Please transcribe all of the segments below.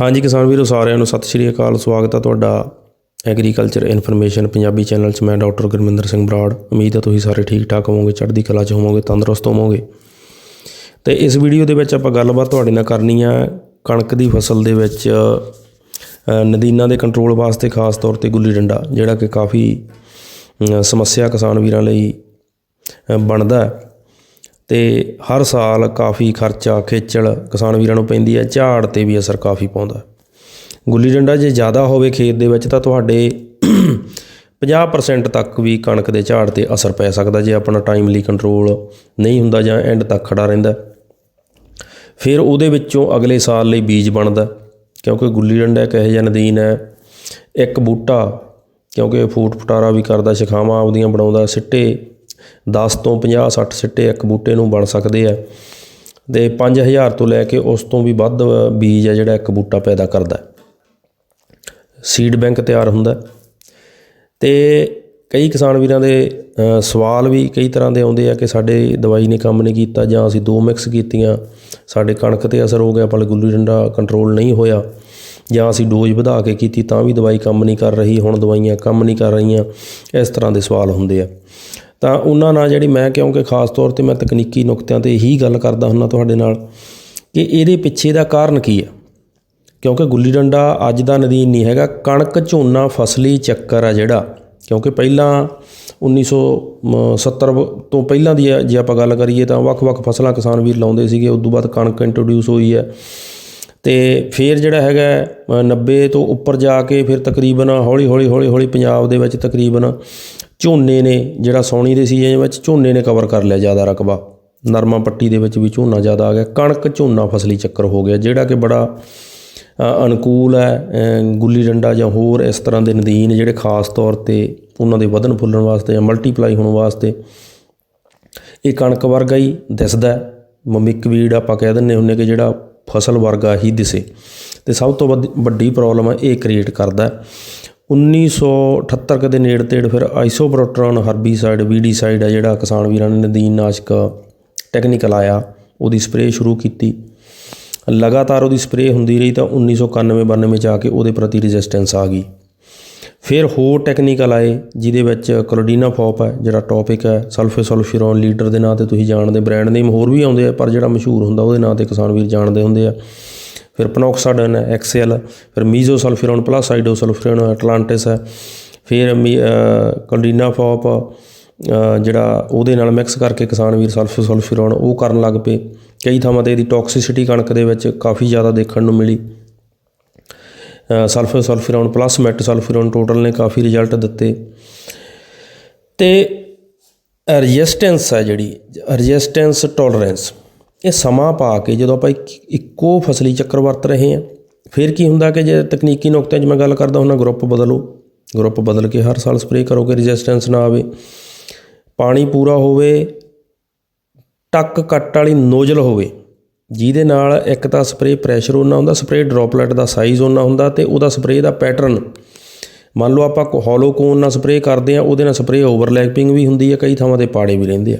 ਹਾਂਜੀ ਕਿਸਾਨ ਵੀਰੋ, ਸਾਰਿਆਂ ਨੂੰ ਸਤਿ ਸ਼੍ਰੀ ਅਕਾਲ। ਸਵਾਗਤ ਹੈ ਤੁਹਾਡਾ ਐਗਰੀਕਲਚਰ ਇਨਫੋਰਮੇਸ਼ਨ ਪੰਜਾਬੀ ਚੈਨਲ 'ਚ। ਮੈਂ ਡਾਕਟਰ ਗੁਰਮਿੰਦਰ ਸਿੰਘ ਬਰਾੜ। ਉਮੀਦ ਹੈ ਤੁਸੀਂ ਸਾਰੇ ਠੀਕ ਠਾਕ ਹੋਵੋਗੇ, ਚੜ੍ਹਦੀ ਕਲਾ 'ਚ ਹੋਵੋਗੇ, ਤੰਦਰੁਸਤ ਹੋਵੋਗੇ। ਤੇ ਇਸ ਵੀਡੀਓ ਦੇ ਵਿੱਚ ਆਪਾਂ ਗੱਲਬਾਤ ਤੁਹਾਡੇ ਨਾਲ ਕਰਨੀ ਆ ਕਣਕ ਦੀ ਫਸਲ ਦੇ ਵਿੱਚ ਨਦੀਨਾਂ ਦੇ ਕੰਟਰੋਲ ਵਾਸਤੇ ਖਾਸ ਤੌਰ ਤੇ ਗੁੱਲੀ ਡੰਡਾ, ਜਿਹੜਾ ਕਿ ਕਾਫੀ ਸਮੱਸਿਆ ਕਿਸਾਨ ਵੀਰਾਂ ਲਈ ਬਣਦਾ ਹੈ। ਤੇ ਹਰ ਸਾਲ ਕਾਫੀ ਖਰਚਾ, ਖੇਚਲ ਕਿਸਾਨ ਵੀਰਾਂ ਨੂੰ ਪੈਂਦੀ ਹੈ, ਝਾੜ ਤੇ ਵੀ ਅਸਰ ਕਾਫੀ ਪਾਉਂਦਾ ਗੁੱਲੀ ਡੰਡਾ ਜੇ ਜ਼ਿਆਦਾ ਹੋਵੇ ਖੇਤ ਦੇ ਵਿੱਚ, ਤਾਂ ਤੁਹਾਡੇ 50% ਤੱਕ ਵੀ ਕਣਕ ਦੇ ਝਾੜ ਤੇ ਅਸਰ ਪੈ ਸਕਦਾ ਜੇ ਆਪਣਾ ਟਾਈਮਲੀ ਕੰਟਰੋਲ ਨਹੀਂ ਹੁੰਦਾ ਜਾਂ ਐਂਡ ਤੱਕ ਖੜਾ ਰਹਿੰਦਾ ਫਿਰ ਉਹਦੇ ਵਿੱਚੋਂ ਅਗਲੇ ਸਾਲ ਲਈ ਬੀਜ ਬਣਦਾ ਕਿਉਂਕਿ ਗੁੱਲੀ ਡੰਡਾ ਇੱਕ ਇਹੋ ਜਿਹਾ ਨਦੀਨ ਹੈ, ਇੱਕ ਬੂਟਾ, ਕਿਉਂਕਿ ਫੂਟ ਫਟਾਰਾ ਵੀ ਕਰਦਾ, ਸ਼ਖਾਵਾਂ ਆਪਦੀਆਂ ਬਣਾਉਂਦਾ, ਸਿੱਟੇ 10 ਤੋਂ 50 60 ਸਿੱਟੇ ਇੱਕ ਬੂਟੇ ਨੂੰ ਬਣ ਸਕਦੇ ਆ। ਤੇ 5000 ਤੋਂ ਲੈ ਕੇ ਉਸ ਤੋਂ ਵੀ ਵੱਧ ਬੀਜ ਹੈ ਜਿਹੜਾ ਇੱਕ ਬੂਟਾ ਪੈਦਾ ਕਰਦਾ। ਸੀਡ ਬੈਂਕ ਤਿਆਰ ਹੁੰਦਾ। ਹੈ। ਤੇ ਕਈ ਕਿਸਾਨ ਵੀਰਾਂ ਦੇ ਸਵਾਲ ਵੀ ਕਈ ਤਰ੍ਹਾਂ ਦੇ ਆਉਂਦੇ ਆ ਕਿ ਸਾਡੇ ਦਵਾਈ ਨੇ ਕੰਮ ਨਹੀਂ ਕੀਤਾ ਜਾਂ ਅਸੀਂ ਦੋ ਮਿਕਸ ਕੀਤੀਆਂ, ਸਾਡੇ ਕਣਕ ਤੇ ਅਸਰ ਹੋ ਗਿਆ ਪਰ ਗੁੱਲੀ ਡੰਡਾ ਕੰਟਰੋਲ ਨਹੀਂ ਹੋਇਆ, ਜਾਂ ਅਸੀਂ ਡੋਜ਼ ਵਧਾ ਕੇ ਕੀਤੀ ਤਾਂ ਵੀ ਦਵਾਈ ਕੰਮ ਨਹੀਂ ਕਰ ਰਹੀ, ਹੁਣ ਦਵਾਈਆਂ ਕੰਮ ਨਹੀਂ ਕਰ ਰਹੀਆਂ, ਇਸ ਤਰ੍ਹਾਂ ਦੇ ਸਵਾਲ ਹੁੰਦੇ ਆ। ਤਾਂ ਉਹਨਾਂ ਨਾਲ ਜਿਹੜੀ ਮੈਂ ਕਿਉਂਕਿ ਖਾਸ ਤੌਰ ਤੇ ਮੈਂ ਤਕਨੀਕੀ ਨੁਕਤਿਆਂ ਤੇ ਹੀ ਗੱਲ ਕਰਦਾ ਹੁੰਦਾ ਤੁਹਾਡੇ ਨਾਲ ਕਿ ਇਹਦੇ ਪਿੱਛੇ ਦਾ ਕਾਰਨ ਕੀ ਹੈ ਕਿਉਂਕਿ ਗੁੱਲੀ ਡੰਡਾ ਅੱਜ ਦਾ ਨਦੀਨ ਨਹੀਂ ਹੈਗਾ ਕਣਕ ਝੋਨਾ ਫਸਲੀ ਚੱਕਰ ਆ ਜਿਹੜਾ। ਕਿਉਂਕਿ ਪਹਿਲਾਂ 1970 ਤੋਂ ਪਹਿਲਾਂ ਦੀ ਜੇ ਆਪਾਂ ਗੱਲ ਕਰੀਏ ਤਾਂ ਵੱਖ-ਵੱਖ ਫਸਲਾਂ ਕਿਸਾਨ ਵੀਰ ਲਾਉਂਦੇ ਸੀਗੇ ਉਸ ਤੋਂ ਬਾਅਦ ਕਣਕ ਇੰਟਰੋਡਿਊਸ ਹੋਈ ਹੈ ਤੇ ਫਿਰ ਜਿਹੜਾ ਹੈਗਾ ਅ, 90 ਤੋਂ ਉੱਪਰ ਜਾ ਕੇ ਫਿਰ ਤਕਰੀਬਨ ਹੌਲੀ ਹੌਲੀ ਹੌਲੀ ਹੌਲੀ ਪੰਜਾਬ ਦੇ ਵਿੱਚ ਤਕਰੀਬਨ ਝੋਨੇ ਨੇ ਜਿਹੜਾ ਸੌਣੀ ਦੇ ਸੀਜ਼ਨ ਵਿੱਚ ਝੋਨੇ ਨੇ ਕਵਰ ਕਰ ਲਿਆ ਜ਼ਿਆਦਾ ਰਕਬਾ। ਨਰਮਾ ਪੱਟੀ ਦੇ ਵਿੱਚ ਵੀ ਝੋਨਾ ਜ਼ਿਆਦਾ ਆ ਗਿਆ। ਕਣਕ ਝੋਨਾ ਫਸਲੀ ਚੱਕਰ ਹੋ ਗਿਆ, ਜਿਹੜਾ ਕਿ ਬੜਾ ਅਨੁਕੂਲ ਹੈ ਗੁੱਲੀ ਡੰਡਾ ਜਾਂ ਹੋਰ ਇਸ ਤਰ੍ਹਾਂ ਦੇ ਨਦੀਨ ਜਿਹੜੇ ਖਾਸ ਤੌਰ ਤੇ ਉਹਨਾਂ ਦੇ ਵਧਣ ਫੁੱਲਣ ਵਾਸਤੇ ਜਾਂ ਮਲਟੀਪਲਾਈ ਹੋਣ ਵਾਸਤੇ ਇਹ ਕਣਕ ਵਰਗਾ ਹੀ ਦਿਸਦਾ ਮਮਿਕ ਵੀਡ ਆਪਾਂ ਕਹਿ ਦਿੰਨੇ ਹੁੰਨੇ ਕਿ ਜਿਹੜਾ ਫਸਲ ਵਰਗਾ ਹੀ ਦਿਸੇ। ਤੇ ਸਭ ਤੋਂ ਵੱਧ- ਵੱਡੀ ਪ੍ਰੋਬਲਮ ਹੈ ਇਹ ਕ੍ਰੀਏਟ ਕਰਦਾ 1978 ਕਦੇ ਨੇੜ ਤੇੜ ਫਿਰ ਆਈਸੋਪ੍ਰੋਟਰਨ ਹਰਬੀਸਾਈਡ, ਵੀਡੀਸਾਈਡ ਹੈ ਜਿਹੜਾ ਕਿਸਾਨ ਵੀਰਾਂ ਨੇ ਨਦੀਨ ਨਾਸ਼ਕ ਟੈਕਨੀਕਲ ਆਇਆ, ਉਹਦੀ ਸਪਰੇਅ ਸ਼ੁਰੂ ਕੀਤੀ। ਲਗਾਤਾਰ ਉਹਦੀ ਸਪਰੇਅ ਹੁੰਦੀ ਰਹੀ ਤਾਂ 1991 92 ਚ ਆ ਕੇ ਉਹਦੇ ਪ੍ਰਤੀ ਰੈਜ਼ਿਸਟੈਂਸ ਆ ਗਈ। ਫਿਰ ਹੋਰ ਟੈਕਨੀਕਲ ਆਏ, ਜਿਹਦੇ ਵਿੱਚ ਕਲੋਡੀਨਾ ਫੋਪ ਹੈ ਜਿਹੜਾ ਟੌਪਿਕ ਹੈ ਸਲਫੇ ਸਲਫਿਰੋਨ ਲੀਡਰ ਦੇ ਨਾਂ ਤੇ ਤੁਸੀਂ ਜਾਣਦੇ ਬ੍ਰਾਂਡ ਨੇਮ ਹੋਰ ਵੀ ਆਉਂਦੇ ਆ, ਪਰ ਜਿਹੜਾ ਮਸ਼ਹੂਰ ਹੁੰਦਾ ਉਹਦੇ ਨਾਂ ਤੇ ਕਿਸਾਨ ਵੀਰ ਜਾਣਦੇ ਹੁੰਦੇ ਆ। ਫਿਰ ਪਨੋਕਸਾਡਨ ਹੈ ਐਕਸਐਲ ਫਿਰ ਮੀਜ਼ੋਸਲਫਿਰੋਨ ਪਲੱਸ ਸਾਈਡੋ ਸਲਫਿਰੋਨ ਐਟਲਾਂਟਿਸ ਹੈ ਫਿਰ ਕਲੋਡੀਨਾ ਫੋਪ ਜਿਹੜਾ ਉਹਦੇ ਨਾਲ ਮਿਕਸ ਕਰਕੇ ਕਿਸਾਨ ਵੀਰ ਸਲਫੋਸਲਫਿਰੋਨ, ਉਹ ਕਰਨ ਲੱਗ ਪਏ। ਕਈ ਥਾਵਾਂ ਤੇ ਇਹਦੀ ਟੌਕਸਿਸਿਟੀ ਕਣਕ ਦੇ ਵਿੱਚ ਕਾਫੀ ਜ਼ਿਆਦਾ ਦੇਖਣ ਨੂੰ ਮਿਲੀ। ਸਲਫਰ ਪਲੱਸ ਮੈਟਸਲਫਿਰੋਨ ਟੋਟਲ ਨੇ ਕਾਫੀ ਰਿਜ਼ਲਟ ਦਿੱਤੇ। ਤੇ ਰੈਜ਼ਿਸਟੈਂਸ ਹੈ ਜਿਹੜੀ ਰੈਜ਼ਿਸਟੈਂਸ ਟੋਲਰੈਂਸ ਇਹ ਸਮਾਂ ਪਾ ਕੇ ਜਦੋਂ ਆਪਾਂ ਇੱਕ- ਇੱਕੋ ਫਸਲੀ ਚੱਕਰ ਵਰਤ ਰਹੇ ਹਾਂ, ਫਿਰ ਕੀ ਹੁੰਦਾ ਕਿ ਜੇ ਤਕਨੀਕੀ ਨੁਕਤਿਆਂ 'ਚ ਮੈਂ ਗੱਲ ਕਰਦਾ ਹੁੰਦਾ, ਗਰੁੱਪ ਬਦਲੋ। ਗਰੁੱਪ ਬਦਲ ਕੇ ਹਰ ਸਾਲ ਸਪਰੇਅ ਕਰੋਗੇ ਰੈਜ਼ਿਸਟੈਂਸ ਨਾ ਆਵੇ। ਪਾਣੀ ਪੂਰਾ ਹੋਵੇ, ਟੱਕ ਕੱਟ ਵਾਲੀ ਨੋਜ਼ਲ ਹੋਵੇ, ਜਿਹਦੇ ਨਾਲ ਇੱਕ ਤਾਂ ਸਪਰੇਅ ਪ੍ਰੈਸ਼ਰ ਉਹਨਾਂ ਹੁੰਦਾ, ਸਪਰੇਅ ਡ੍ਰੌਪਲੇਟ ਦਾ ਸਾਈਜ਼ ਉਹਨਾਂ ਹੁੰਦਾ ਤੇ ਉਹਦਾ ਸਪਰੇਅ ਦਾ ਪੈਟਰਨ। ਮੰਨ ਲਓ ਆਪਾਂ ਹੋਲੋਕੋਨ ਨਾਲ ਸਪਰੇਅ ਕਰਦੇ ਆ ਉਹਦੇ ਨਾਲ ਸਪਰੇਅ ਓਵਰਲੈਪਿੰਗ ਵੀ ਹੁੰਦੀ ਹੈ, ਕਈ ਥਾਵਾਂ ਤੇ ਪਾੜੇ ਵੀ ਰਹਿੰਦੇ ਆ।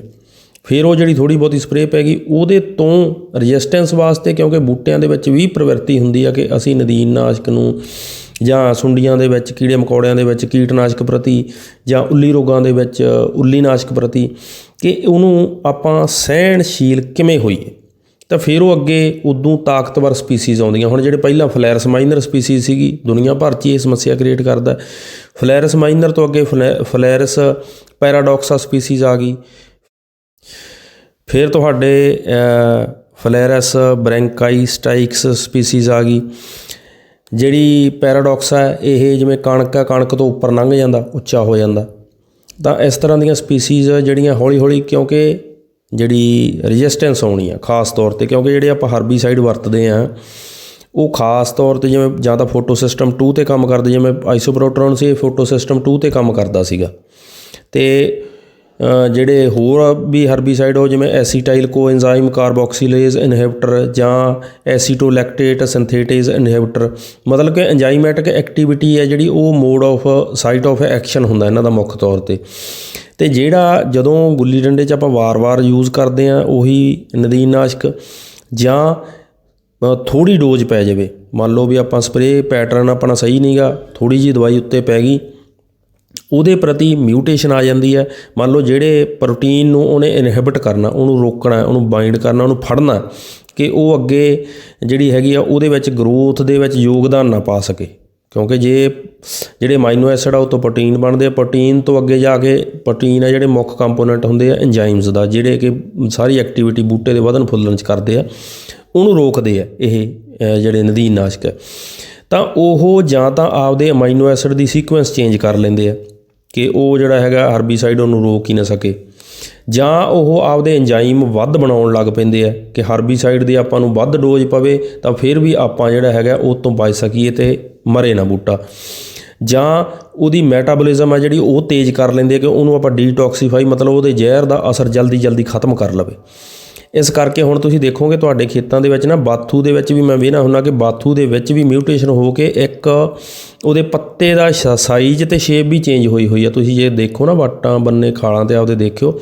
ਫਿਰ ਉਹ ਜਿਹੜੀ ਥੋੜੀ ਬਹੁਤੀ ਸਪਰੇਅ ਪੈ ਗਈ, ਉਹਦੇ ਤੋਂ ਰੈਜ਼ਿਸਟੈਂਸ ਵਾਸਤੇ ਕਿਉਂਕਿ ਬੂਟਿਆਂ ਦੇ ਵਿੱਚ ਵੀ ਪ੍ਰਵਿਰਤੀ ਹੁੰਦੀ ਆ ਕਿ ਅਸੀਂ ਨਦੀਨ ਨਾਸ਼ਕ ਨੂੰ ਜਾਂ ਸੁੰਡੀਆਂ ਦੇ ਵਿੱਚ, ਕੀੜੇ ਮਕੌੜਿਆਂ ਦੇ ਵਿੱਚ, ਕੀਟਨਾਸ਼ਕ ਪ੍ਰਤੀ ਜਾਂ ਉੱਲੀ ਰੋਗਾਂ ਦੇ ਵਿੱਚ, ਉੱਲੀ ਨਾਸ਼ਕ ਪ੍ਰਤੀ ਕਿ ਉਹਨੂੰ ਆਪਾਂ ਸਹਿਣਸ਼ੀਲ ਕਿਵੇਂ ਹੋਈਏ? ਤਾਂ ਫਿਰ ਉਹ ਅੱਗੇ ਉਦੋਂ ਤਾਕਤਵਰ ਸਪੀਸੀਜ਼ ਆਉਂਦੀਆਂ। ਹੁਣ ਜਿਹੜੇ ਪਹਿਲਾਂ ਫਲੈਰਸ ਮਾਈਨਰ ਸਪੀਸੀਜ਼ ਸੀਗੀ, ਦੁਨੀਆ ਭਰ 'ਚ ਹੀ ਇਹ ਸਮੱਸਿਆ ਕ੍ਰੀਏਟ ਕਰਦਾ। ਫਲੈਰਸ ਮਾਈਨਰ ਤੋਂ ਅੱਗੇ ਫਲੈ- ਫਲੈਰਸ ਪੈਰਾਡੌਕਸਾ ਸਪੀਸੀਜ਼ ਆ ਗਈ। ਫਿਰ ਤੁਹਾਡੇ ਫਲੈਰਸ, ਬ੍ਰੈਂਕਾਈ, ਸਟਾਈਕਸ ਸਪੀਸੀਜ਼ ਆ ਗਈ। ਜਿਹੜੀ ਪੈਰਾਡੌਕਸ ਹੈ ਇਹ ਜਿਵੇਂ ਕਣਕ ਆ, ਕਣਕ ਤੋਂ ਉੱਪਰ ਲੰਘ ਜਾਂਦਾ, ਉੱਚਾ ਹੋ ਜਾਂਦਾ। ਤਾਂ ਇਸ ਤਰ੍ਹਾਂ ਦੀਆਂ ਸਪੀਸੀਜ਼ ਜਿਹੜੀਆਂ ਹੌਲੀ ਹੌਲੀ ਕਿਉਂਕਿ ਜਿਹੜੀ ਰੈਜ਼ਿਸਟੈਂਸ ਆਉਣੀ ਆ ਖਾਸ ਤੌਰ ਤੇ, ਕਿਉਂਕਿ ਜਿਹੜੇ ਆਪਾਂ ਹਰਬੀਸਾਈਡ ਵਰਤਦੇ ਆ, ਉਹ ਖਾਸ ਤੌਰ ਤੇ ਜਿਵੇਂ ਜਾਂ ਤਾਂ ਫੋਟੋ ਸਿਸਟਮ 2 ਤੇ ਕੰਮ ਕਰਦੇ, ਜਿਵੇਂ ਆਈਸੋਪ੍ਰੋਟਰਨ ਸੀ ਇਹ ਫੋਟੋ ਸਿਸਟਮ 2 ਤੇ ਕੰਮ ਕਰਦਾ ਸੀਗਾ। ਤੇ ਜਿਹੜੇ ਹੋਰ ਵੀ ਹਰਬੀਸਾਈਡ ਉਹ ਜਿਵੇਂ ਐਸੀਟਾਈਲ ਕੋਐਂਜ਼ਾਈਮ ਕਾਰਬੋਕਸੀਲੇਜ਼ ਇਨਹਿਬਿਟਰ ਜਾਂ ਐਸੀਟੋਲੈਕਟੇਟ ਸਿੰਥੇਟੇਜ਼ ਇਨਹਿਬਿਟਰ। ਮਤਲਬ ਕਿ ਐਂਜ਼ਾਈਮੈਟਿਕ ਐਕਟੀਵਿਟੀ ਹੈ ਜਿਹੜੀ ਉਹ mode of, site of action ਹੁੰਦਾ ਇਹਨਾਂ ਦਾ ਮੁੱਖ ਤੌਰ ਤੇ। ਤੇ ਜਿਹੜਾ ਜਦੋਂ ਗੁੱਲੀ ਡੰਡੇ 'ਚ ਆਪਾਂ ਵਾਰ-ਵਾਰ ਯੂਜ਼ ਕਰਦੇ ਆ ਉਹੀ ਨਦੀਨਨਾਸ਼ਕ ਜਾਂ ਥੋੜੀ ਡੋਜ਼ ਪੈ ਜਾਵੇ। ਮੰਨ ਲਓ ਵੀ ਆਪਾਂ ਸਪਰੇਅ ਪੈਟਰਨ ਆਪਣਾ ਸਹੀ ਨਹੀਂਗਾ ਥੋੜੀ ਜੀ ਦਵਾਈ ਉੱਤੇ ਪੈ ਗਈ ਉਹਦੇ ਪ੍ਰਤੀ ਮਿਊਟੇਸ਼ਨ ਆ ਜਾਂਦੀ ਹੈ। ਮੰਨ ਲਓ ਜਿਹੜੇ ਪ੍ਰੋਟੀਨ ਨੂੰ ਉਹਨੇ ਇਨਹਿਬਿਟ ਕਰਨਾ, ਉਹਨੂੰ ਰੋਕਣਾ, ਉਹਨੂੰ ਬਾਈਂਡ ਕਰਨਾ, ਉਹਨੂੰ ਫੜਨਾ, ਕਿ ਉਹ ਅੱਗੇ ਜਿਹੜੀ ਹੈਗੀ ਆ, ਉਹਦੇ ਵਿੱਚ ਗਰੋਥ ਦੇ ਵਿੱਚ ਯੋਗਦਾਨ ਨਾ ਪਾ ਸਕੇ। ਕਿਉਂਕਿ ਜੇ ਜਿਹੜੇ ਮਾਈਨੋ ਐਸਿਡ ਆ, ਉਹ ਤੋਂ ਪ੍ਰੋਟੀਨ ਬਣਦੇ ਆ ਪ੍ਰੋਟੀਨ ਤੋਂ ਅੱਗੇ ਜਾ ਕੇ ਪ੍ਰੋਟੀਨ ਆ ਜਿਹੜੇ ਮੁੱਖ ਕੰਪੋਨੈਂਟ ਹੁੰਦੇ ਆ ਐਂਜ਼ਾਈਮਸ ਦਾ, ਜਿਹੜੇ ਕਿ ਸਾਰੀ ਐਕਟੀਵਿਟੀ ਬੂਟੇ ਦੇ ਵਧਣ ਫੁੱਲਣ ਚ ਕਰਦੇ ਆ, ਉਹਨੂੰ ਰੋਕਦੇ ਆ ਇਹ ਜਿਹੜੇ ਨਦੀਨ ਨਾਸ਼ਕ ਹੈ ਤਾਂ ਉਹ ਜਾਂ ਤਾਂ ਆਪਦੇ ਅਮਾਈਨੋ ਐਸਿਡ ਦੀ ਸੀਕੁਐਂਸ ਚੇਂਜ ਕਰ ਲੈਂਦੇ ਆ। ਕਿ ਉਹ ਜਿਹੜਾ ਹੈਗਾ ਹਰਬੀਸਾਈਡ ਉਹਨੂੰ ਰੋਕ ਹੀ ਨਾ ਸਕੇ। ਜਾਂ ਉਹ ਆਪਦੇ ਐਂਜ਼ਾਈਮ ਵੱਧ ਬਣਾਉਣ ਲੱਗ ਪੈਂਦੇ ਆ ਕਿ ਹਰਬੀਸਾਈਡ ਦੀ ਆਪਾਂ ਨੂੰ ਵੱਧ ਡੋਜ਼ ਪਵੇ ਤਾਂ ਫਿਰ ਵੀ ਆਪਾਂ ਜਿਹੜਾ ਹੈਗਾ ਉਹ ਤੋਂ ਬਚ ਸਕੀਏ ਤੇ ਮਰੇ ਨਾ ਬੂਟਾ। ਜਾਂ ਉਹਦੀ ਮੈਟਾਬੋਲਿਜ਼ਮ ਆ ਜਿਹੜੀ ਉਹ ਤੇਜ਼ ਕਰ ਲੈਂਦੇ ਕਿ ਉਹਨੂੰ ਆਪਾਂ ਡੀਟੌਕਸੀਫਾਈ ਮਤਲਬ ਉਹਦੇ ਜ਼ਹਿਰ ਦਾ ਅਸਰ ਜਲਦੀ ਜਲਦੀ ਖਤਮ ਕਰ ਲਵੇ। ਇਸ ਕਰਕੇ ਹੁਣ ਤੁਸੀਂ ਦੇਖੋਗੇ ਤੁਹਾਡੇ ਖੇਤਾਂ ਦੇ ਵਿੱਚ ਨਾ, ਬਾਥੂ ਦੇ ਵਿੱਚ ਵੀ ਮੈਂ ਵੇਖਣਾ ਹੁੰਦਾ ਕਿ ਬਾਥੂ ਦੇ ਵਿੱਚ ਵੀ ਮਿਊਟੇਸ਼ਨ ਹੋ ਕੇ ਇੱਕ ਉਹਦੇ ਪੱਤੇ ਦਾ ਸਾਈਜ਼ ਤੇ ਸ਼ੇਪ ਵੀ ਚੇਂਜ ਹੋਈ ਹੋਈ ਆ। ਤੁਸੀਂ ਜੇ ਦੇਖੋ ਨਾ ਵਾਟਾਂ, ਬੰਨੇ, ਖਾਲਾਂ ਤੇ ਆਪਦੇ ਦੇਖਿਓ,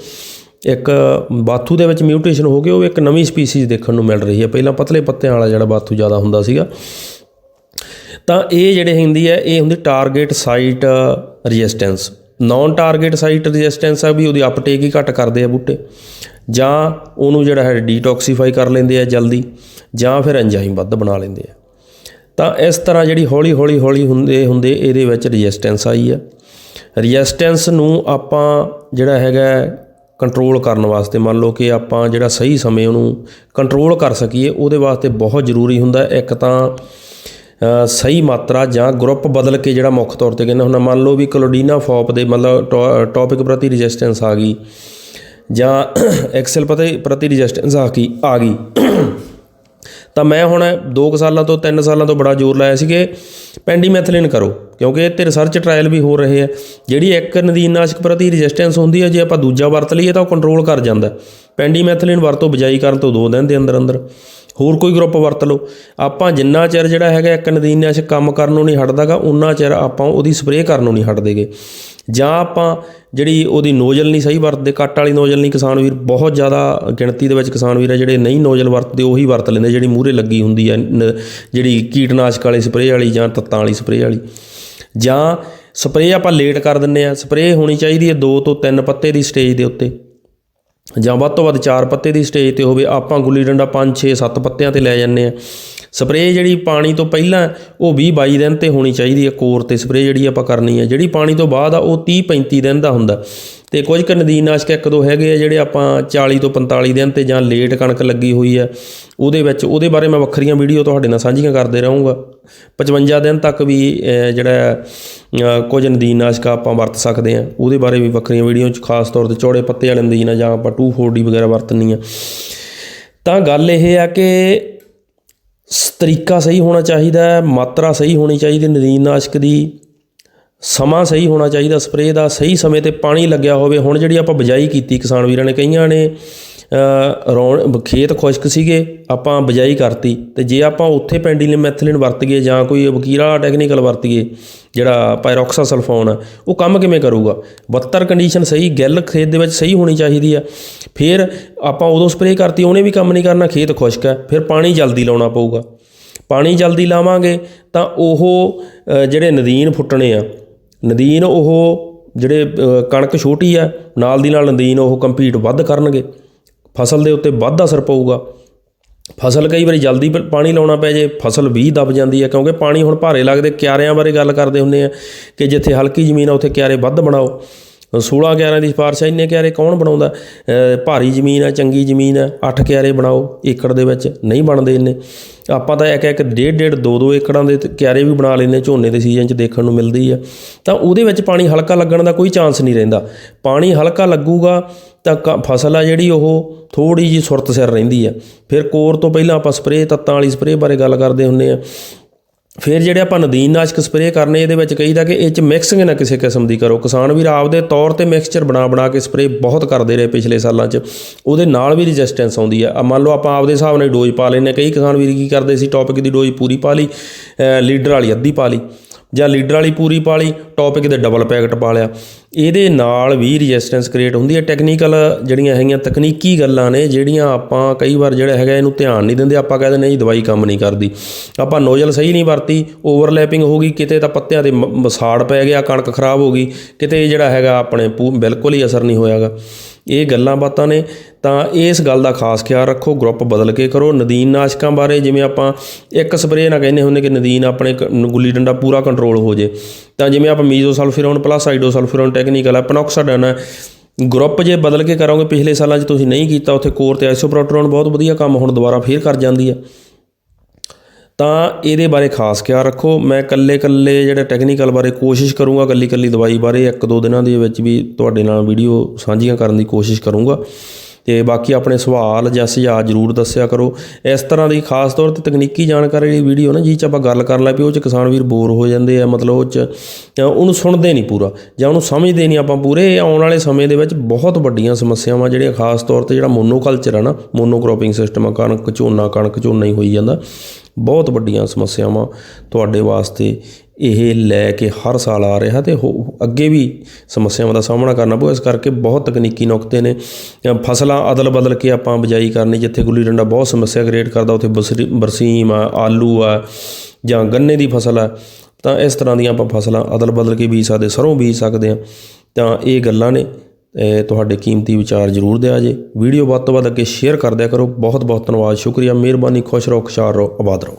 ਇੱਕ ਬਾਥੂ ਦੇ ਵਿੱਚ ਮਿਊਟੇਸ਼ਨ ਹੋ ਕੇ ਉਹ ਇੱਕ ਨਵੀਂ ਸਪੀਸੀਜ਼ ਦੇਖਣ ਨੂੰ ਮਿਲ ਰਹੀ ਹੈ ਪਹਿਲਾਂ ਪਤਲੇ ਪੱਤਿਆਂ ਵਾਲਾ ਜਿਹੜਾ ਬਾਥੂ ਜ਼ਿਆਦਾ ਹੁੰਦਾ ਸੀਗਾ। ਤਾਂ ਇਹ ਜਿਹੜੇ ਹੁੰਦੀ ਹੈ ਇਹ ਹੁੰਦੀ target site resistance non target site resistance ਆ ਵੀ ਉਹਦੀ ਅਪਟੇਕ ਹੀ ਘੱਟ ਕਰਦੇ ਆ ਬੂਟੇ। ਜਾਂ ਉਹਨੂੰ ਜਿਹੜਾ ਹੈ ਡੀਟੌਕਸੀਫਾਈ ਕਰ ਲੈਂਦੇ ਆ ਜਲਦੀ, ਜਾਂ ਫਿਰ ਐਂਜ਼ਾਈਮ ਵੱਧ ਬਣਾ ਲੈਂਦੇ ਆ। ਤਾਂ ਇਸ ਤਰ੍ਹਾਂ ਜਿਹੜੀ ਹੌਲੀ ਹੌਲੀ ਹੌਲੀ ਹੁੰਦੇ ਹੁੰਦੇ ਇਹਦੇ ਵਿੱਚ ਰੈਜ਼ਿਸਟੈਂਸ ਆਈ ਆ। ਰੈਜ਼ਿਸਟੈਂਸ ਨੂੰ ਆਪਾਂ ਜਿਹੜਾ ਹੈਗਾ ਕੰਟਰੋਲ ਕਰਨ ਵਾਸਤੇ ਮੰਨ ਲਓ ਕਿ ਆਪਾਂ ਜਿਹੜਾ ਸਹੀ ਸਮੇਂ ਉਹਨੂੰ ਕੰਟਰੋਲ ਕਰ ਸਕੀਏ, ਉਹਦੇ ਵਾਸਤੇ ਬਹੁਤ ਜ਼ਰੂਰੀ ਹੁੰਦਾ। ਇੱਕ ਤਾਂ ਸਹੀ ਮਾਤਰਾ ਜਾਂ ਗਰੁੱਪ ਬਦਲ ਕੇ ਜਿਹੜਾ ਮੁੱਖ ਤੌਰ ਤੇ ਕਹਿੰਦਾ ਹੁੰਦਾ ਮੰਨ ਲਓ ਵੀ ਕਲੋਡੀਨਾ ਫੋਪ ਦੇ ਮਤਲਬ ਟੌਪਿਕ ਪ੍ਰਤੀ ਰੈਜ਼ਿਸਟੈਂਸ ਆ ਗਈ। ਜਾਂ ਐਕਸਲ ਪ੍ਰਤੀ ਪ੍ਰਤੀ ਰਜਿਸਟੈਂਸ ਆ ਗਈ ਆ ਗਈ। ਤਾਂ ਮੈਂ ਹੁਣ 2 ਸਾਲਾਂ ਤੋਂ 3 ਸਾਲਾਂ ਤੋਂ ਬੜਾ ਜ਼ੋਰ ਲਾਇਆ ਸੀ ਕਿ ਪੈਂਡੀਮੈਥਲਿਨ ਕਰੋ, ਕਿਉਂਕਿ ਇਹ ਤੇ ਰਿਸਰਚ ਟ੍ਰਾਇਲ ਵੀ ਹੋ ਰਹੇ ਆ। ਜਿਹੜੀ ਇੱਕ ਨਦੀਨਨਾਸ਼ਕ ਪ੍ਰਤੀ ਰੈਜ਼ਿਸਟੈਂਸ ਹੁੰਦੀ ਹੈ ਜੇ ਆਪਾਂ ਦੂਜਾ ਵਰਤ ਲਈਏ ਤਾਂ ਉਹ ਕੰਟਰੋਲ ਕਰ ਜਾਂਦਾ। ਪੈਂਡੀਮੈਥਲਿਨ ਵਰਤੋਂ ਬਜਾਈ ਕਰਨ ਤੋਂ 2 ਦਿਨ ਦੇ ਅੰਦਰ ਅੰਦਰ। ਹੋਰ ਕੋਈ ਗਰੁੱਪ ਵਰਤ ਲਓ। ਆਪਾਂ ਜਿੰਨਾ ਚਿਰ ਜਿਹੜਾ ਹੈਗਾ ਇੱਕ ਨਦੀਨਨਾਸ਼ਕ ਕੰਮ ਕਰਨ ਨੂੰ ਨਹੀਂ ਹਟਦਾਗਾ, ਉਨਾ ਚਿਰ ਆਪਾਂ ਉਹਦੀ ਸਪਰੇਅ ਕਰਨ ਨੂੰ ਨਹੀਂ ਹਟਦੇਗੇ। ਜਾਂ ਆਪਾਂ ਜਿਹੜੀ ਉਹਦੀ ਨੋਜ਼ਲ ਨਹੀਂ ਸਹੀ ਵਰਤਦੇ, ਕੱਟ ਵਾਲੀ ਨੋਜ਼ਲ ਨਹੀਂ, ਕਿਸਾਨ ਵੀਰ ਬਹੁਤ ਜ਼ਿਆਦਾ ਗਿਣਤੀ ਦੇ ਵਿੱਚ ਕਿਸਾਨ ਵੀਰ ਆ ਜਿਹੜੇ ਨਹੀਂ ਨੋਜ਼ਲ ਵਰਤਦੇ, ਉਹੀ ਵਰਤ ਲੈਂਦੇ ਜਿਹੜੀ ਮੂਹਰੇ ਲੱਗੀ ਹੁੰਦੀ ਹੈ ਨ- ਜਿਹੜੀ ਕੀਟਨਾਸ਼ਕ ਵਾਲੀ ਸਪਰੇਅ ਵਾਲੀ ਜਾਂ ਤੱਤਾਂ ਵਾਲੀ ਸਪਰੇਅ ਵਾਲੀ। ਜਾਂ ਸਪਰੇਅ ਆਪਾਂ ਲੇਟ ਕਰ ਦਿੰਨੇ ਆ, ਸਪਰੇਅ ਹੋਣੀ ਚਾਹੀਦੀ ਹੈ 2 ਤੋਂ 3 ਪੱਤੇ ਦੀ ਸਟੇਜ ਦੇ ਉੱਤੇ। ਜਾਂ ਵੱਧ ਤੋਂ ਵੱਧ 4 ਪੱਤੇ ਦੀ ਸਟੇਜ ਤੇ ਹੋਵੇ, ਆਪਾਂ ਗੁੱਲੀ ਡੰਡਾ 5 6 7 ਪੱਤਿਆਂ ਤੇ ਲੈ ਜਾਂਦੇ ਆ। ਸਪਰੇਅ ਜਿਹੜੀ ਪਾਣੀ ਤੋਂ ਪਹਿਲਾਂ ਉਹ 20 22 ਦਿਨ ਤੇ ਹੋਣੀ ਚਾਹੀਦੀ ਹੈ ਕੋਰ ਤੇ ਸਪਰੇਅ ਜਿਹੜੀ ਆਪਾਂ ਕਰਨੀ ਹੈ। ਜਿਹੜੀ ਪਾਣੀ ਤੋਂ ਬਾਅਦ ਆ ਉਹ 30 35 ਦਿਨ ਦਾ ਹੁੰਦਾ। ਤੇ ਕੁਝ ਕੁ ਨਦੀਨਨਾਸ਼ਕ ਇੱਕ ਦੋ ਹੈਗੇ ਆ ਜਿਹੜੇ ਆਪਾਂ 40 ਤੋਂ 45 ਦਿਨ ਤੇ ਜਾਂ ਲੇਟ ਕਣਕ ਲੱਗੀ ਹੋਈ ਹੈ ਉਹਦੇ ਵਿੱਚ ਉਹਦੇ ਬਾਰੇ ਮੈਂ ਵੱਖਰੀਆਂ ਵੀਡੀਓ ਤੁਹਾਡੇ ਨਾਲ ਸਾਂਝੀਆਂ ਕਰਦੇ ਰਹੂੰਗਾ। 55 ਦਿਨ ਤੱਕ ਵੀ ਜਿਹੜਾ ਅਹ, ਕੁਝ ਨਦੀਨਨਾਸ਼ਕ ਆਪਾਂ ਵਰਤ ਸਕਦੇ ਆ ਉਹਦੇ ਬਾਰੇ ਵੀ ਵੱਖਰੀਆਂ ਵੀਡੀਓ ਚ ਖਾਸ ਤੌਰ ਤੇ ਚੌੜੇ ਪੱਤੇ ਵਾਲੇ ਨਦੀਨ ਜਾਂ ਆਪਾਂ 2,4-D ਵਗੈਰਾ ਵਰਤਣੀ ਆ ਤਾਂ ਗੱਲ ਇਹ ਆ ਕਿ ਤਰੀਕਾ ਸਹੀ ਹੋਣਾ ਚਾਹੀਦਾ ਹੈ ਮਾਤਰਾ ਸਹੀ ਹੋਣੀ ਚਾਹੀਦੀ ਨਦੀਨਨਾਸ਼ਕ ਦੀ ਸਮਾਂ ਸਹੀ ਹੋਣਾ ਚਾਹੀਦਾ ਸਪਰੇਅ ਦਾ ਸਹੀ ਸਮੇਂ ਤੇ ਪਾਣੀ ਲੱਗਿਆ ਹੋਵੇ। ਹੁਣ ਜਿਹੜੀ ਆਪਾਂ ਬਜਾਈ ਕੀਤੀ ਕਿਸਾਨ ਵੀਰਾਂ ਨੇ ਕਈਆਂ ਨੇ ਅ, ਰੌਣ ਖੇਤ ਖੁਸ਼ਕ ਸੀਗੇ ਆਪਾਂ ਬਜਾਈ ਕਰਤੀ। ਤੇ ਜੇ ਆਪਾਂ ਉੱਥੇ ਪੈਂਡੀਲਿਮੈਥਲਿਨ ਵਰਤ ਗਏ ਜਾਂ ਕੋਈ ਵਕੀਰਾ ਟੈਕਨੀਕਲ ਵਰਤ ਗਏ ਜਿਹੜਾ ਪਾਇਰੋਕਸਾ ਸਲਫੋਨ ਆ, ਉਹ ਕੰਮ ਕਿਵੇਂ ਕਰੂਗਾ? 72 ਕੰਡੀਸ਼ਨ ਸਹੀ, ਗਿੱਲ ਖੇਤ ਦੇ ਵਿੱਚ ਸਹੀ ਹੋਣੀ ਚਾਹੀਦੀ ਆ। ਫਿਰ ਆਪਾਂ ਉਦੋਂ ਸਪਰੇਅ ਕਰਤੀ, ਉਹਨੇ ਵੀ ਕੰਮ ਨਹੀਂ ਕਰਨਾ, ਖੇਤ ਖੁਸ਼ਕ ਹੈ ਫਿਰ ਪਾਣੀ ਜਲਦੀ ਲਾਉਣਾ ਪਊਗਾ। ਪਾਣੀ ਜਲਦੀ ਲਾਵਾਂਗੇ, ਤਾਂ ਉਹ ਜਿਹੜੇ ਨਦੀਨ ਫੁੱਟਣੇ ਆ, ਨਦੀਨ ਉਹ ਜਿਹੜੇ ਕਣਕ ਛੋਟੀ ਆ, ਨਾਲ ਦੀ ਨਾਲ ਨਦੀਨ ਉਹ ਕੰਪੀਟ ਵੱਧ ਕਰਨਗੇ। ਫਸਲ ਦੇ ਉੱਤੇ ਵੱਧ ਅਸਰ ਪਊਗਾ। ਫਸਲ ਕਈ ਵਾਰੀ ਜਲਦੀ ਪ- ਪਾਣੀ ਲਾਉਣਾ ਪੈ ਜੇ, ਫਸਲ ਵੀ ਦਬ ਜਾਂਦੀ ਹੈ, ਕਿਉਂਕਿ ਪਾਣੀ ਹੁਣ ਭਾਰੇ ਲੱਗਦੇ, ਕਿਆਰਿਆਂ ਬਾਰੇ ਗੱਲ ਕਰਦੇ ਹੁੰਦੇ ਆ ਕਿ ਜਿੱਥੇ ਹਲਕੀ ਜ਼ਮੀਨ ਆ, ਉੱਥੇ ਕਿਆਰੇ ਵੱਧ ਬਣਾਓ। 16 11 ਦੀ ਸਿਫਾਰਿਸ਼ ਆ, ਇੰਨੇ ਕਿਆਰੇ ਕੌਣ ਬਣਾਉਂਦਾ? ਭਾਰੀ ਜ਼ਮੀਨ ਆ, ਚੰਗੀ ਜ਼ਮੀਨ ਹੈ 8 ਕਿਆਰੇ ਬਣਾਓ ਏਕੜ ਦੇ ਵਿੱਚ, ਨਹੀਂ ਬਣਦੇ ਇੰਨੇ। ਆਪਾਂ ਤਾਂ ਇੱਕ ਇੱਕ ਡੇਢ ਡੇਢ ਦੋ ਦੋ ਏਕੜਾਂ ਦੇ ਕਿਆਰੇ ਵੀ ਬਣਾ ਲੈਂਦੇ, ਝੋਨੇ ਦੇ ਸੀਜ਼ਨ 'ਚ ਦੇਖਣ ਨੂੰ ਮਿਲਦੀ ਆ। ਤਾਂ ਉਹਦੇ ਵਿੱਚ ਪਾਣੀ ਹਲਕਾ ਲੱਗਣ ਦਾ ਕੋਈ ਚਾਂਸ ਨਹੀਂ ਰਹਿੰਦਾ। ਪਾਣੀ ਹਲਕਾ ਲੱਗੂਗਾ ਤਾਂ ਕ- ਫਸਲ ਆ ਜਿਹੜੀ ਉਹ ਥੋੜੀ ਜੀ ਸੁਰਤ ਸਿਰ ਰਹਿੰਦੀ ਆ। ਫਿਰ ਕੋਰ ਤੋਂ ਪਹਿਲਾਂ ਆਪਾਂ ਸਪਰੇਅ ਤੱਤਾਂ ਵਾਲੀ ਸਪਰੇਅ ਬਾਰੇ ਗੱਲ ਕਰਦੇ ਹੁੰਨੇ ਆ। ਫਿਰ ਜਿਹੜੇ ਆਪਾਂ ਨਦੀਨਨਾਸ਼ਕ ਸਪਰੇਅ ਕਰਨੇ, ਇਹਦੇ ਵਿੱਚ ਕਹੀਦਾ ਕਿ ਇਹ ਚ ਮਿਕਸਿੰਗ ਨਾ ਕਿਸੇ ਕਿਸਮ ਦੀ ਕਰੋ। ਕਿਸਾਨ ਵੀਰ ਆਪਦੇ ਤੌਰ ਤੇ ਮਿਕਸਚਰ ਬਣਾ ਬਣਾ ਕੇ ਸਪਰੇਅ ਬਹੁਤ ਕਰਦੇ ਰਹੇ ਪਿਛਲੇ ਸਾਲਾਂ 'ਚ। ਉਹਦੇ ਨਾਲ ਵੀ ਰੈਜ਼ਿਸਟੈਂਸ ਆਉਂਦੀ ਆ। ਮੰਨ ਲਓ ਆਪਾਂ ਆਪਦੇ ਹਿਸਾਬ ਨਾਲ ਡੋਜ਼ ਪਾ ਲੈਂਦੇ ਹਾਂ। ਕਈ ਕਿਸਾਨ ਵੀਰ ਕੀ ਕਰਦੇ ਸੀ ਟੌਪਿਕ ਦੀ ਡੋਜ਼ ਪੂਰੀ ਪਾ ਲਈ ਲੀਡਰ ਵਾਲੀ ਅੱਧੀ ਪਾ ਲਈ ਜਾਂ ਲੀਡਰ ਵਾਲੀ ਪੂਰੀ ਪਾ ਲਈ ਟੌਪਿਕ ਦੇ ਡਬਲ ਪੈਕਟ ਪਾ ਲਿਆ। ਇਹਦੇ ਨਾਲ ਵੀ ਰੈਜ਼ਿਸਟੈਂਸ ਕ੍ਰੀਏਟ ਹੁੰਦੀ ਹੈ। ਟੈਕਨੀਕਲ ਜਿਹੜੀਆਂ ਹੈਗੀਆਂ ਤਕਨੀਕੀ ਗੱਲਾਂ ਨੇ, ਜਿਹੜੀਆਂ ਆਪਾਂ ਕਈ ਵਾਰ ਜਿਹੜਾ ਹੈਗਾ ਇਹਨੂੰ ਧਿਆਨ ਨਹੀਂ ਦਿੰਦੇ, ਆਪਾਂ ਕਹਿੰਦੇ ਨਹੀਂ ਦਵਾਈ ਕੰਮ ਨਹੀਂ ਕਰਦੀ। ਆਪਾਂ ਨੋਜ਼ਲ ਸਹੀ ਨਹੀਂ ਵਰਤੀ ਓਵਰਲੈਪਿੰਗ ਹੋ ਗਈ, ਕਿਤੇ ਤਾਂ ਪੱਤਿਆਂ ਦੇ ਮ- ਮਸਾੜ ਪੈ ਗਿਆ, ਕਣਕ ਖਰਾਬ ਹੋ ਗਈ, ਕਿਤੇ ਜਿਹੜਾ ਹੈਗਾ ਆਪਣੇ ਪੂ- ਬਿਲਕੁਲ ਹੀ ਅਸਰ ਨਹੀਂ ਹੋਇਆਗਾ। ਇਹ ਗੱਲਾਂ ਬਾਤਾਂ ਨੇ, ਤਾਂ ਇਸ ਗੱਲ ਦਾ ਖਾਸ ਖਿਆਲ ਰੱਖੋ ਗਰੁੱਪ ਬਦਲ ਕੇ ਕਰੋ। ਨਦੀਨ ਨਾਸ਼ਕਾਂ ਬਾਰੇ ਜਿਵੇਂ ਆਪਾਂ ਇੱਕ ਸਪਰੇਅ ਨਾਲ ਕਹਿੰਦੇ ਹੁੰਦੇ ਕਿ ਨਦੀਨ ਆਪਣੇ ਗੁੱਲੀ ਡੰਡਾ ਪੂਰਾ ਕੰਟਰੋਲ ਹੋ ਜੇ। ਤਾਂ ਜਿਵੇਂ ਆਪਾਂ ਮੀਜ਼ੋਸਲਫਿਰੋਨ ਪਲੱਸ ਆਈਡੋਸਲਫਿਰੋਨ ਟੈਕਨੀਕਲ ਹੈ ਪਨੋਕਸਾਡਨ ਹੈ ਗਰੁੱਪ ਜੇ ਬਦਲ ਕੇ ਕਰੋਗੇ, ਪਿਛਲੇ ਸਾਲਾਂ 'ਚ ਤੁਸੀਂ ਨਹੀਂ ਕੀਤਾ, ਉੱਥੇ ਕੋਰ ਤੇ ਆਈਸੋਪ੍ਰੋਟਰੋਨ ਬਹੁਤ ਵਧੀਆ ਕੰਮ ਹੁਣ ਦੁਬਾਰਾ ਫੇਰ ਕਰ ਜਾਂਦੀ ਹੈ ਤਾਂ ਇਹਦੇ ਬਾਰੇ ਖਾਸ ਖਿਆਲ ਰੱਖੋ। ਮੈਂ ਕੱਲੇ ਕੱਲੇ ਜਿਹੜੇ ਟੈਕਨੀਕਲ ਬਾਰੇ ਕੋਸ਼ਿਸ਼ ਕਰੂੰਗਾ ਕੱਲੀ ਕੱਲੀ ਦਵਾਈ ਬਾਰੇ ਇੱਕ ਦੋ ਦਿਨਾਂ ਦੇ ਵਿੱਚ ਵੀ ਤੁਹਾਡੇ ਨਾਲ ਵੀਡੀਓ ਸਾਂਝੀਆਂ ਕਰਨ ਦੀ ਕੋਸ਼ਿਸ਼ ਕਰੂੰਗਾ। ਤੇ ਬਾਕੀ ਆਪਣੇ ਸਵਾਲ ਜਾਂ ਸੁਝਾਅ ਜ਼ਰੂਰ ਦੱਸਿਆ ਕਰੋ। ਇਸ ਤਰ੍ਹਾਂ ਦੀ ਖਾਸ ਤੌਰ ਤੇ ਤਕਨੀਕੀ ਜਾਣਕਾਰੀ ਵਾਲੀ ਵੀਡੀਓ ਨਾ ਜਿਹ 'ਚ ਆਪਾਂ ਗੱਲ ਕਰ ਲੱਗ ਵੀ ਉਹ 'ਚ ਕਿਸਾਨ ਵੀਰ ਬੋਰ ਹੋ ਜਾਂਦੇ ਆ, ਮਤਲਬ ਉਹ 'ਚ ਉਹਨੂੰ ਸੁਣਦੇ ਨਹੀਂ ਪੂਰਾ, ਜਾਂ ਉਹਨੂੰ ਸਮਝਦੇ ਨਹੀਂ ਆਪਾਂ ਪੂਰੇ। ਇਹ ਆਉਣ ਵਾਲੇ ਸਮੇਂ ਦੇ ਵਿੱਚ ਬਹੁਤ ਵੱਡੀਆਂ ਸਮੱਸਿਆਵਾਂ ਜਿਹੜੀਆਂ ਖਾਸ ਤੌਰ ਤੇ ਜਿਹੜਾ ਮੋਨੋਕਲਚਰ ਆ ਨਾ ਮੋਨੋਕ੍ਰੋਪਿੰਗ ਸਿਸਟਮ ਆ, ਕਣਕ, ਝੋਨਾ ਕਣਕ, ਝੋਨਾ ਹੀ ਹੋਈ ਜਾਂਦਾ। ਬਹੁਤ ਵੱਡੀਆਂ ਸਮੱਸਿਆਵਾਂ ਤੁਹਾਡੇ ਵਾਸਤੇ ਇਹ ਲੈ ਕੇ ਹਰ ਸਾਲ ਆ ਰਿਹਾ ਤੇ ਹੋ- ਅੱਗੇ ਵੀ ਸਮੱਸਿਆਵਾਂ ਦਾ ਸਾਹਮਣਾ ਕਰਨਾ ਪਊ। ਇਸ ਕਰਕੇ ਬਹੁਤ ਤਕਨੀਕੀ ਨੁਕਤੇ ਨੇ। ਅ, ਫਸਲਾਂ ਅਦਲ ਬਦਲ ਕੇ ਆਪਾਂ ਬਿਜਾਈ ਕਰਨੀ ਜਿੱਥੇ ਗੁੱਲੀ ਡੰਡਾ ਬਹੁਤ ਸਮੱਸਿਆ ਕ੍ਰੀਏਟ ਕਰਦਾ ਉੱਥੇ ਬਸਰੀ- ਬਰਸੀਮ ਆ ਆਲੂ ਆ ਜਾਂ ਗੰਨੇ ਦੀ ਫਸਲ ਆ ਤਾਂ ਇਸ ਤਰ੍ਹਾਂ ਦੀਆਂ ਆਪਾਂ ਫਸਲਾਂ ਅਦਲ ਬਦਲ ਕੇ ਬੀਜ ਸਕਦੇ ਸਰੋਂ ਬੀਜ ਸਕਦੇ ਆ। ਤਾਂ ਇਹ ਗੱਲਾਂ ਨੇ। ਤੁਹਾਡੇ ਕੀਮਤੀ ਵਿਚਾਰ ਜ਼ਰੂਰ ਦਿਆ ਜੇ। ਵੀਡੀਓ ਵੱਧ ਤੋਂ ਵੱਧ ਅੱਗੇ ਸ਼ੇਅਰ ਕਰ ਦਿਆ ਕਰੋ। ਬਹੁਤ ਬਹੁਤ ਧੰਨਵਾਦ। ਸ਼ੁਕਰੀਆ। ਮਿਹਰਬਾਨੀ। ਖੁਸ਼ ਰਹੋ ਖੁਸ਼ਹਾਲ ਰਹੋ ਆਬਾਦ ਰਹੋ।